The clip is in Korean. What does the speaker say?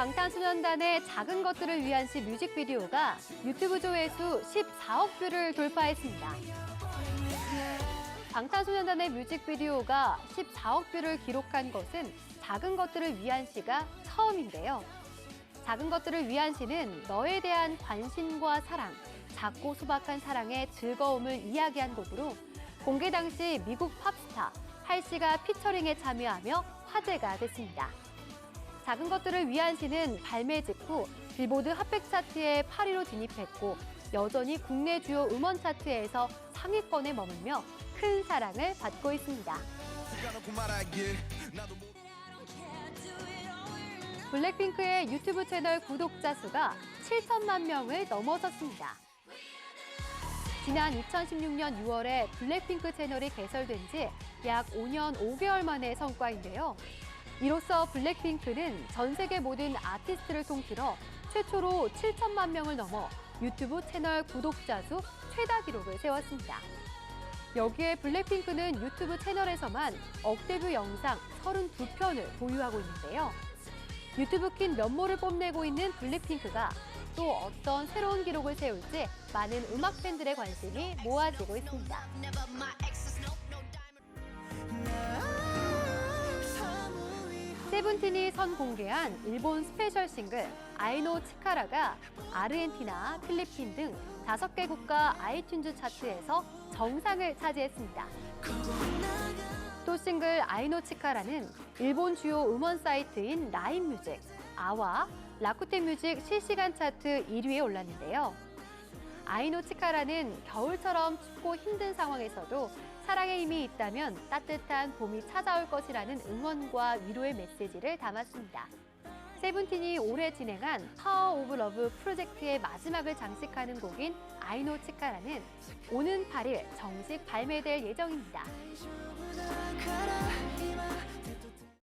방탄소년단의 작은 것들을 위한 시 뮤직비디오가 유튜브 조회수 14억 뷰를 돌파했습니다. 방탄소년단의 뮤직비디오가 14억 뷰를 기록한 것은 작은 것들을 위한 시가 처음인데요. 작은 것들을 위한 시는 너에 대한 관심과 사랑, 작고 소박한 사랑의 즐거움을 이야기한 곡으로 공개 당시 미국 팝스타 할 씨가 피처링에 참여하며 화제가 됐습니다. 작은 것들을 위한 시는 발매 직후 빌보드 핫백 차트에 8위로 진입했고 여전히 국내 주요 음원 차트에서 상위권에 머물며 큰 사랑을 받고 있습니다. 블랙핑크의 유튜브 채널 구독자 수가 7천만 명을 넘어섰습니다. 지난 2016년 6월에 블랙핑크 채널이 개설된 지 약 5년 5개월 만의 성과인데요. 이로써 블랙핑크는 전 세계 모든 아티스트를 통틀어 최초로 7천만 명을 넘어 유튜브 채널 구독자 수 최다 기록을 세웠습니다. 여기에 블랙핑크는 유튜브 채널에서만 억대뷰 영상 32편을 보유하고 있는데요. 유튜브 킨 면모를 뽐내고 있는 블랙핑크가 또 어떤 새로운 기록을 세울지 많은 음악 팬들의 관심이 모아지고 있습니다. 세븐틴이 선공개한 일본 스페셜 싱글 아이노 치카라가 아르헨티나, 필리핀 등 다섯 개 국가 아이튠즈 차트에서 정상을 차지했습니다. 또 싱글 아이노 치카라는 일본 주요 음원 사이트인 라인뮤직, 아와, 라쿠텐 뮤직 실시간 차트 1위에 올랐는데요. 아이노 치카라는 겨울처럼 춥고 힘든 상황에서도 사랑의 힘이 있다면 따뜻한 봄이 찾아올 것이라는 응원과 위로의 메시지를 담았습니다. 세븐틴이 올해 진행한 파워 오브 러브 프로젝트의 마지막을 장식하는 곡인 아이노 치카라는 오는 8일 정식 발매될 예정입니다.